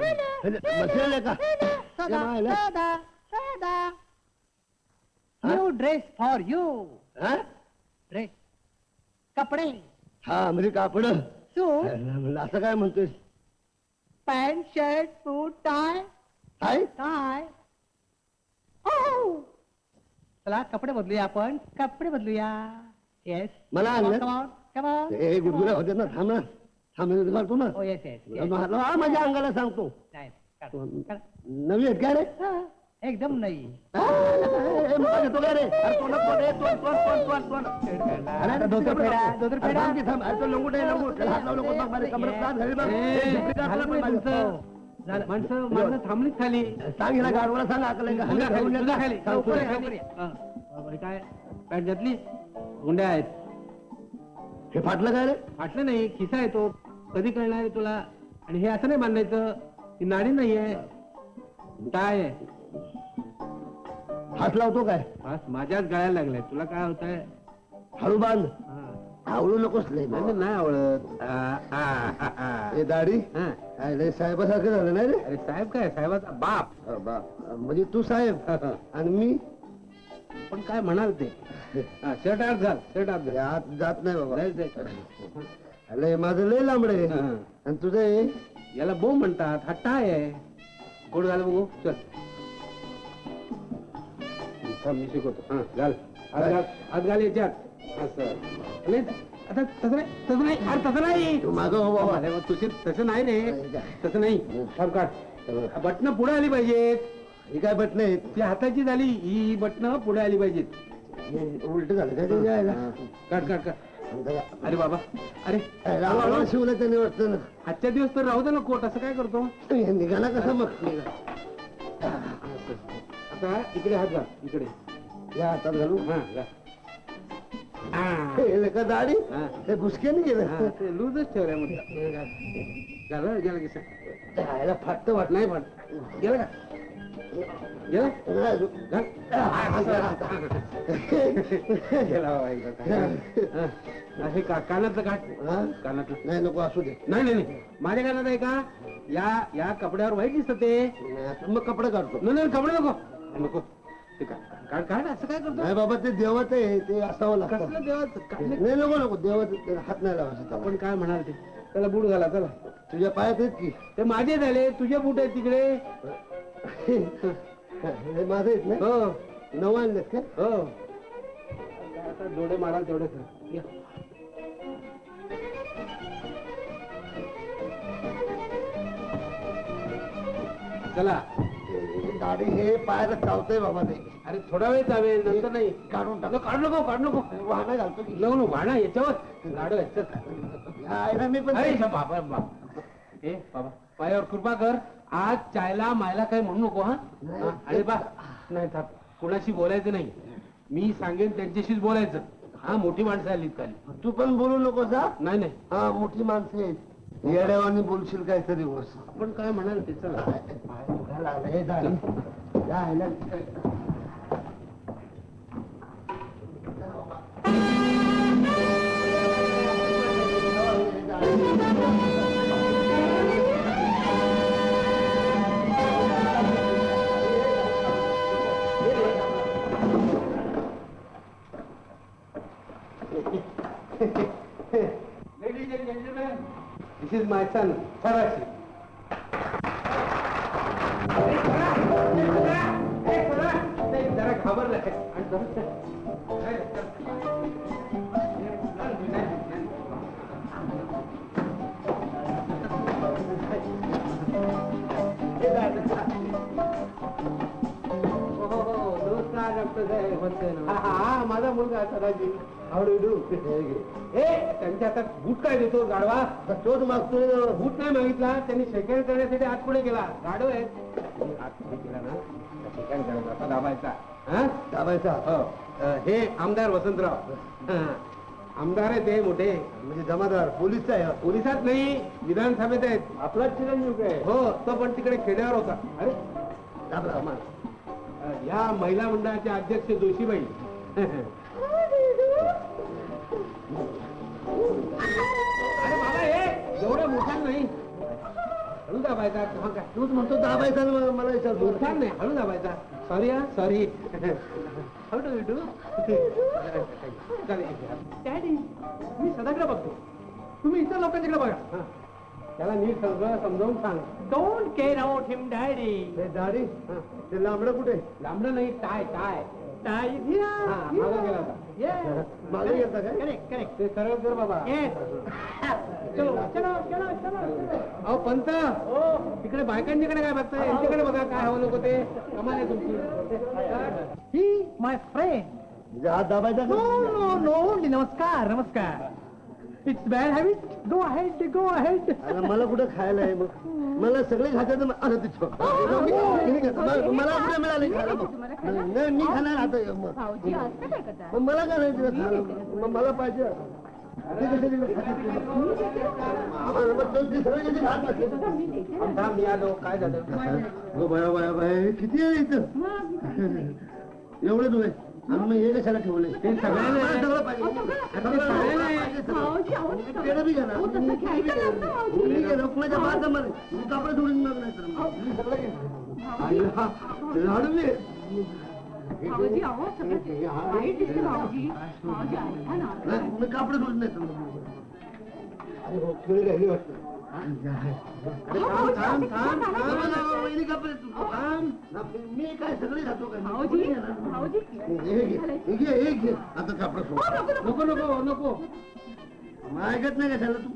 बसलेले का मायला. हा? न्यू ड्रेस फॉर यू हा? ड्रेस कपडे. हा म्हणजे कापड. सूट. म्हणलं असं काय म्हणतोय पॅन्ट शर्ट सूट टाय काय टाय चला कपडे बदलूया आपण. कपडे बदलूया. येस मला आणलं? कमॉन हे होते ना थांब ना. थांब ना, घालतो ना येस हा, माझ्या अंगाला सांगतो नवी आहेत काय रे एकदम नाही हा, मला घेतो काय रे अरे तोंडात तोंड आहे, तोंड, तोंड, तोंड, तोंड, तोंड. अरे, आता धोतर तिकडे फेडा, बघ. धोतर अरे, फेडा. थांब की थांब. अरे, तो लंगोट आहे, लंगोट. त्याला हात लावू नको, बघ, माझ्या कमरेत दात घाली बघ. झिपरी काढलं झालं पण नाही माझं. तुमचं. झालं. माणसं माणसं थांबलीच खाली सांग हिला गाडवाला सांग आकलं का? तुझ्या खाली, हात तुझ्या खाली. सांग, लवकर पुढे. या, लवकर या. हा. बाबा, काय पॅन्ट घातली गुंड्या आहेत हे फाटलं काय रे? फाटलं नाही खिसा येतो कधी कळणार आहे तुला? आणि हे असं नाही बांधायचं ती नाडी नाहीये काय आहे? हात लावतो काय? बस माझ्याच गळ्याला लागलाय. तुला काय होत आहे हळू बांध. आवडू नकोस लय बाबा. नाही आवडत आ, आ, आ, आ. हे दाढी? हा. काय लय साहेबासारखं झालं नाही रे? अरे साहेब काय? साहेबाचा बाप. अ, बा- म्हणजे तू साहेब. आणि मी? पण काय म्हणाल ते? शर्ट आत घाल शर्ट आत घाल. आत जात नाही बाबा. लय माझं लय लांबड आहे. हा. आणि तुझं हे? याला बो म्हणतात हा टाय आहे. कोण घाल बघू? चल. थांब, मी शिकवतो. हा घाल. हात घाल. याच्यात असं नाही आता. तसं नाही तसं नाही. अरे तसं नाही. तू मागं हो बाबा. अरे मग तुझे तसं नाही रे. तसं नाही. थांब काढ. बटणं पुढे आली पाहिजेत. ही काय बटन आहेत? ती हाताची झाली. ही बटणं पुढे आली पाहिजेत. उलट झालं काय ते? जायला काढ काढ काढ. अरे बाबा. अरे रावणाला शिवलं त्याने वाटतं ना. आजच्या दिवस तर राहू दे ना कोट असं काय करतो? हे निघाला कसं मग? आता इकडे हात घाल इकडे. या हातात घालू? हा घाल. हा. हे का दाढी? हा. हे घुसक्याने हा, गेलं ते लूजच ठेवलंय म्हणतात झालं गेलं की जायला फाटत वाटलं नाही पण गेलं का गेलं. गेला. हा. का कानातलं काढ कानातलं नाही नको असू दे नाही नाही नाही माझ्या कानात आहे का या या कपड्यावर वाईट दिसत ते मग कपडे काढतो नाही नाही कपडे नको नको ते काढ काढ असं काय करतो नाही बाबा ते देवाचं आहे ते असावं लागतं काय नाही. नको नको देवाचं हात नाही लावायचा. आपण काय म्हणाल ते त्याला बूट घाला चला तुझ्या पायात आहेत की ते माझे झाले तुझे बूट आहेत तिकडे हे माझे आहेत ना? हो. नऊ आणलेत का? हो. आता डोळे माराल तेवढे. या. चला. हे दाढी हे पायाला चावतंय बाबा ते. अरे थोडा वेळ जावे नंतर नाही. काढून टाक. नको, काढ नको काढ नको. वाहना घालतो की. नको भाणा याच्यावर. गाडो चल. आहे ना मी पण अरे बाबा बाबा. ए बाबा पायावर कृपा कर. आज चायला मायला काही म्हणू नको हा हा, अरे बा नाही थांब कुणाशी बोलायचं नाही मी सांगेन त्यांच्याशीच बोलायचं हा मोठी माणसं आलीत खाली तू पण बोलू नको जा नाही नाही हा मोठी माणसं आहेत येड्यावानी बोलशील काहीतरी बस आपण काय म्हणाल ते चला पाय दुखायला लागले, हे माणसानं फराशी जरा घाबरलं हा, हा, हा, माझा मुलगा सदाजी आवडू डू ए त्यांच्या हातात बूट काय देतो गाडवा तोच मागतोय ना. बूट नाही मागितला त्यांनी सेकंड करण्यासाठी आत पुढे गेला गाडव आहे पुढे ना करायचा असा दाबायचा हा? दाबायचा हो. हे आमदार वसंतराव हा. आमदार आहे ते मोठे म्हणजे जमादार पोलीस आहे पोलिसात नाही विधानसभेत आहेत आपलाच चिरंजीव काय हो तो पण तिकडे खेड्यावर होता अरे दाबला. या महिला मंडळाच्या अध्यक्ष जोशीबाई. अरे बाबा हे एवढं मोठा नाही. हळू दाबायचा काय तूच म्हणतो दाबायचा ना मला- मला विचारतो छान नाही. हळू दाबायचा सॉरी हा? सॉरी. हळू डू डू डॅडी मी सदाकडे बघतो. तुम्ही इतर लोकांच्याकडे बघा. त्याला नीट सगळं समजावून सांग. Don't care out him daddy हे दाढी ते लांबडं कुठे? लांबडं नाही टाय टाय. हा मागं गेला होता. मागे गेलता काय? करेक्ट करेक्ट ते सरळ कर बाबा. चलो चलो चलो चलो अहो पंत. तिकडे बायकांच्याकडे काय बघताय? यांच्याकडे बघा काय हवं नको ते. कमाल आहे तुमची. ही माय फ्रेंड म्हणजे हात दाबायचा नो? नो नो नमस्कार नमस्कार. It's bad habit go ahead go ahead अरे मला कुठं खायला आहे मग? मला सगळे खातात ना- आता तिथं. मी- खातो. मला मला कुठे मिळाले खायला. मग नाही मी खाणार आता मग. भाऊजी असं काय करता? मग मला काय नाही दिलं खायला? मग मला पाहिजे. ते कसे दिले खातात ते? आम्हाला मग दोन दिवस सगळे कसे खात नसले? थांब मी आलो. काय झालं? अगं बाया बाया बाया हे किती आहे इथं? एवढंच होय आणि मग हे कशाला ठेवले ते सगळ्यांना आहे. सगळं पाहिजे सगळ्यांना आहे. भाऊजी अहो पेढं बी घेणार. अहो, तसं घ्यायचं नसतं भाऊजी मी घेणार. कुणाच्या बाहेर जमणार नाही. मी कपडे सोडून मग नाही तर मग. मी सगळं घेणार. आणि हा, लाडू बी. भाऊजी अहो सगळं वाईट दिसते भाऊजी भाऊजी ऐका ना नाही, मी कपडे सोडून नाही तर मग. अरे हो, खेळी राहिली वाटतं. थांब, थांब, थांब, थांब. मी काय सगळे जातो काय घे, घे, आता कापड सोड. नको नको नको ऐकत नाही झालं तू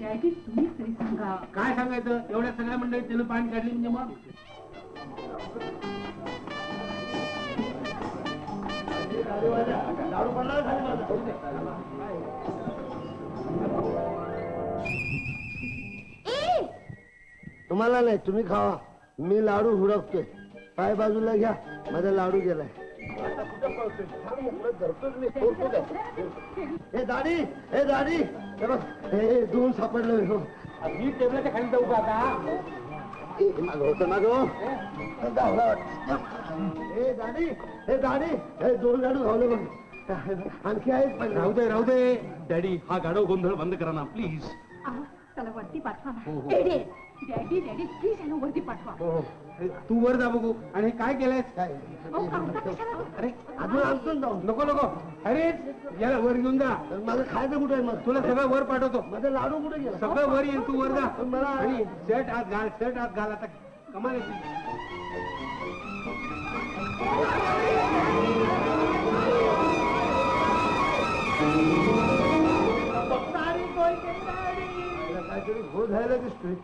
तरी सांगा काय सांगायचं एवढ्या सगळ्या मंडळी त्यानं पाणी काढली म्हणजे मग दारू पडला तुम्हाला नाही तुम्ही खावा. मी लाडू हुडकतोय. पाय बाजूला घ्या. माझा लाडू गेलाय? हे हे हे बघ, हे हे दोन सापडलं हो. मी टेबलाच्या खाली जाऊ का आता? ए, मागं होतं मागं. हो. हे हे हे दोन लाडू घावले बघ. आणखी आहेत पण. राहू दे राहू दे. डॅडी हा गाडव गोंधळ बंद करा ना प्लीज. त्याला वरती पाठवा हो, हो. डॅडी डॅडी प्लीज वरती पाठवा. हो तू वर जा बघू. आणि हे काय केलंयस? काय? अहो काढता कशाला? अरे अजून आणतो ना. जाऊन नको नको. अरे याला वर घेऊन जा. तर माझं खायचं कुठे आहे मग? तुला सगळं वर पाठवतो. माझं लाडू कुठे गेला? सगळं वर येईल तू वर जा. पण मला- आणि शर्ट आत घाल शर्ट आत घाल. आता कमाल. मला काहीतरी घोळ झालेला दिसतोय.